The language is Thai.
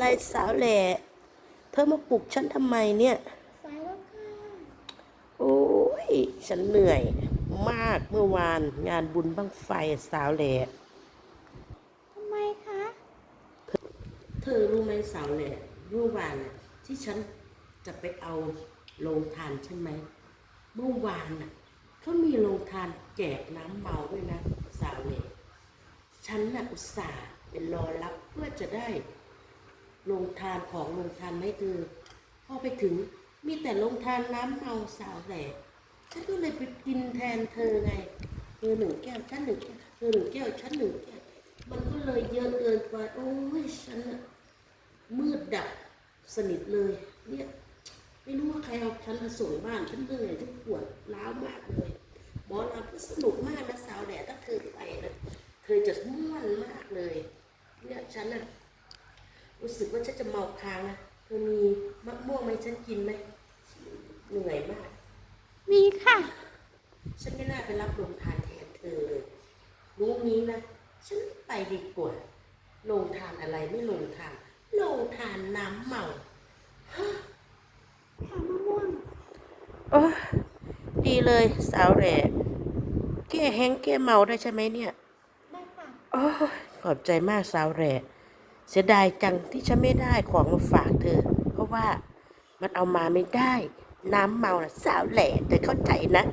อะไรสาวแหล่เธอมาปลุกฉันทำไมเนี่ย สายแล้วค่ะโอ้ย ฉันเหนื่อยมากเมื่อวานงานบุญบั้งไฟสาวแหล่ทำไมคะ เธอรู้ไหมสาวแหล่เมื่อวานน่ะที่ฉันจะไปเอาโรงทานใช่ไหม เมื่อวานน่ะเขามีโรงทานแจกน้ำเมาด้วยนะ สาวแหล่ฉันน่ะอุตส่าห์เป็นรอรับเพื่อจะได้ โรงทานของโรงทานให้เธอพอไปถึงมีแต่โรงทานน้ำเมาสาวแหลฉันก็เลยไปกินแทนเธอไง เธอหนึ่งแก้วฉันหนึ่งแก้วเธอหนึ่งแก้วฉันหนึ่งแก้วมันก็เลยเยอะเกินไปโอ้ยฉันน่ะมืดดับสนิทเลย เนี่ยไม่รู้ว่าใครเอาฉันมาส่งบ้านฉันเหนื่อยฉันปวดร้าวมากเลยหมอลำก็สนุกมากนะสาวแดดถ้าเธอไปนะเธอจะม่วนมากเลย เนี่ยฉันน่ะ รู้สึกว่าฉันจะเมาค้างนะเธอมีมะม่วงไหมฉันกินไหมเหนื่อยมาก มีค่ะ ฉันไม่น่าไปรับโรงทานแทนเธอเลยรู้งี้นะ ฉันไปดีกว่าโรงทานอะไรไม่โรงทานโรงทานน้ำเมาค่ะมะม่วงโอ้ดีเลยสาวแหล่แก้แห้งแก้เมาได้ใช่ไหมเนี่ย ได้ค่ะ โอ้ยขอบใจมากสาวแหล่ เสียดายจังที่ฉันไม่ได้ของมาฝากเธอ เพราะว่ามันเอามาไม่ได้ น้ำเมาน่ะสาวแหล่เธอเข้าใจนะ